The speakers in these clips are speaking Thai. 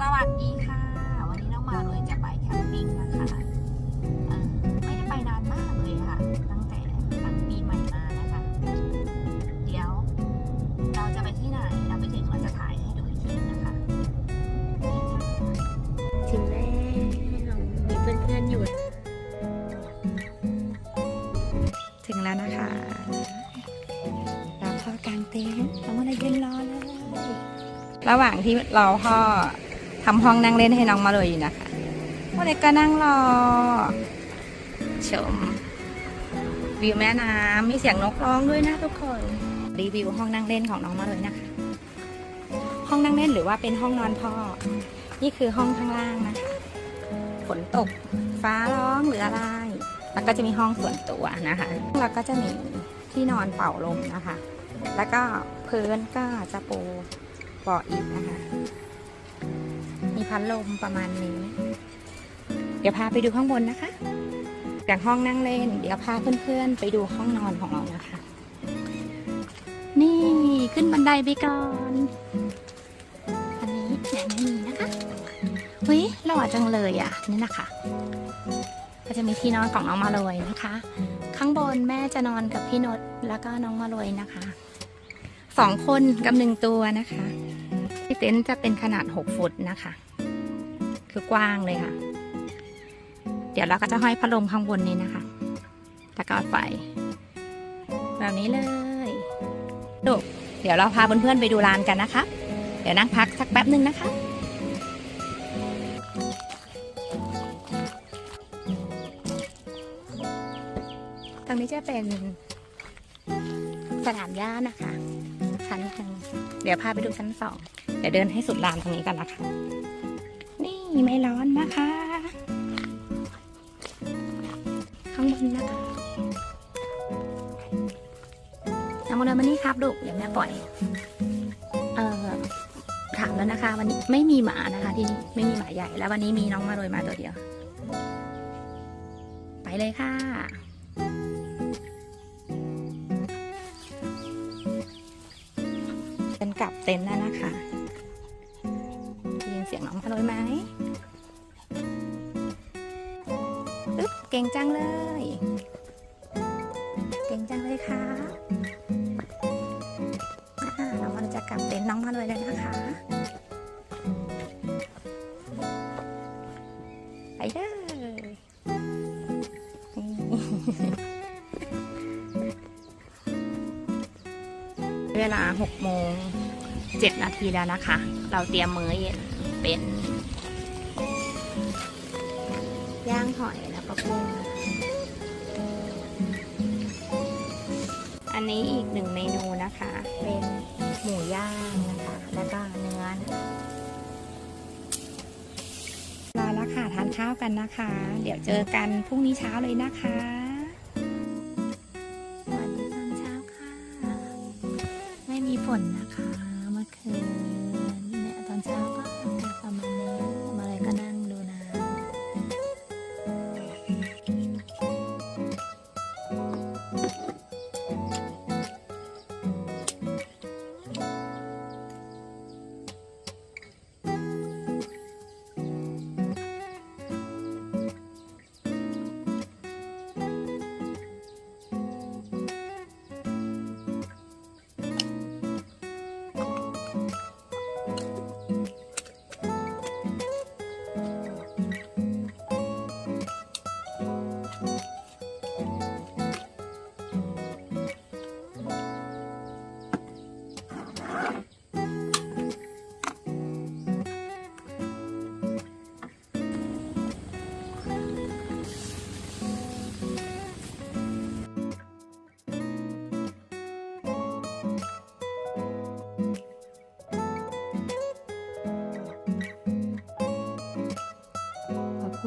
สวัสดีค่ะ วันนี้น้องมาเลยจะไปแคมปิ้งนะคะไม่ได้ไปนานมากเลยค่ะ ตั้งแต่หลังปีใหม่มานะคะ เดี๋ยวเราจะไปที่ไหน เราไปถึงเราจะถ่ายให้ดูอีกทีนะคะถึงแล้วมีเพื่อนๆอยู่ ถึงแล้วนะคะ เราพ่อกางเต็นท์เรามาเลยยืนรอเลยระหว่างที่เรอพ่อ ทำห้องนั่งเล่นให้น้องมาเลยอยู่นะคะพ่อเล็กก็นั่งรอ ชม วิวแม่น้ำมีเสียงนกร้องด้วยนะทุกคน รีวิวห้องนั่งเล่นของน้องมาเลยนะคะ ห้องนั่งเล่นหรือว่าเป็นห้องนอนพ่อ นี่คือห้องข้างล่างนะคะฝนตก ฟ้าร้องหรืออะไร แล้วก็จะมีห้องส่วนตัวนะคะ แล้วก็จะมีที่นอนเป่าลมนะคะ แล้วก็พื้นก็จะปูเบาอิฐนะคะ พัดลมประมาณนี้ เดี๋ยวพาไปดูข้างบนนะคะจากห้องนั่งเล่น เดี๋ยวพาเพื่อนๆไปดูห้องนอนของเรานะคะ นี่ขึ้นบันไดไปก่อนอันนี้ยังไม่มีนะคะเฮ้ยหล่อจังเลยอะนี่นะคะก็จะมีที่นอนของน้องมาเลยนะคะ ข้างบนแม่จะนอนกับพี่นดแล้วก็น้องมาเลยนะคะสองคนกับหนึ่งตัวนะคะที่เต็นท์จะเป็นขนาด 6 ฟุตนะคะ คือกว้างเลยค่ะ เดี๋ยวเราก็จะห้อยพัดลมข้างบนนี้นะคะ แล้วก็ไฟ แบบนี้เลยดูเดี๋ยวเราพาเพื่อนๆไปดูลานกันนะคะ เดี๋ยวนั่งพักสักแป๊บหนึ่งนะคะตรงนี้จะเป็นสนามหญ้านะคะชั้นหนึ่งเดี๋ยวพาไปดูชั้นสองเดี๋ยวเดินให้สุดลานตรงนี้กันนะคะ ไม่ร้อนนะคะ ข้างบนนะคะน้องโมเดลมานี่ครับลูกเดี๋ยวแม่ปล่อย เอ่อถามแล้วนะคะ วันนี้ไม่มีหมานะคะที่นี่ไม่มีหมาใหญ่แล้ววันนี้มีน้องมาโรยมาตัวเดียว ไปเลยค่ะเป็นกลับเต็นท์แล้วนะคะได้ยินเสีย งน้องพะโลยไหมอึ๊บเก่งจังเลย เก่งจังเลยค่ะอ่าเรามันจะกลับเต็นท์น้องพะโลยแล้วนะคะไปเลยเวลา6โมง7นาทีแล้วนะคะ เราเตรียมมื้อเย็น เป็นย่างหอยแล้วก็กุ้งอันนี้อีกหนึ่งเมนูนะคะ เป็นหมูย่างนะคะ แล้วก็เนื้อรอแล้วค่ะทานข้าวกันนะคะ เดี๋ยวเจอกันพรุ่งนี้เช้าเลยนะคะสวัสดีตอนเช้าค่ะ ไม่มีฝนนะคะเมื่อคืน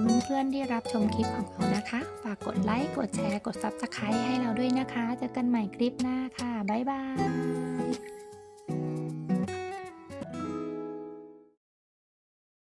คุณเพื่อนๆที่รับชมคลิปของเรานะคะ ฝากกดไลค์ กดแชร์ กด Subscribe ให้เราด้วยนะคะ เจอกันใหม่คลิปหน้าค่ะ บ๊ายบาย